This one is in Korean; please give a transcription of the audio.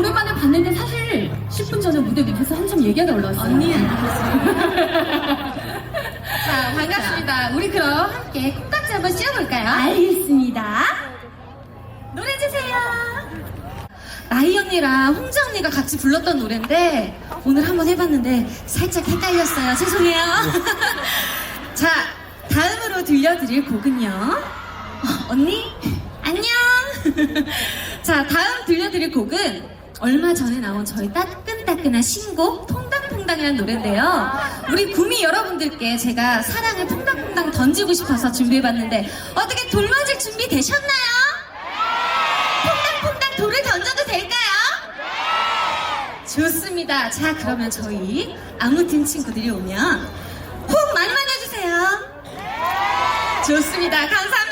오랜만에 봤는데 사실 10분 전에 무대 밑에서 한참 얘기하다 올라왔어요. 언니 자, 반갑습니다. 우리 그럼 함께 콩깍지 한번 씌워볼까요? 알겠습니다. 노래 주세요. 나희 언니랑 홍자 언니가 같이 불렀던 노래인데 오늘 한번 해봤는데 살짝 헷갈렸어요. 죄송해요. 자, 다음으로 들려드릴 곡은요. 어, 언니, 안녕. 자, 다음 들려드릴 곡은 얼마 전에 나온 저희 따끈따끈한 신곡 통당통당이라는 노래인데요. 우리 구미 여러분들께 제가 사랑을 통당통당 던지고 싶어서 준비해봤는데 어떻게 돌맞을 준비 되셨나요? 퐁당퐁당 돌을 던져도 될까요? 좋습니다. 자, 그러면 저희 아무튼 친구들이 오면 호흡 많이 많이 해주세요. 좋습니다. 감사합니다.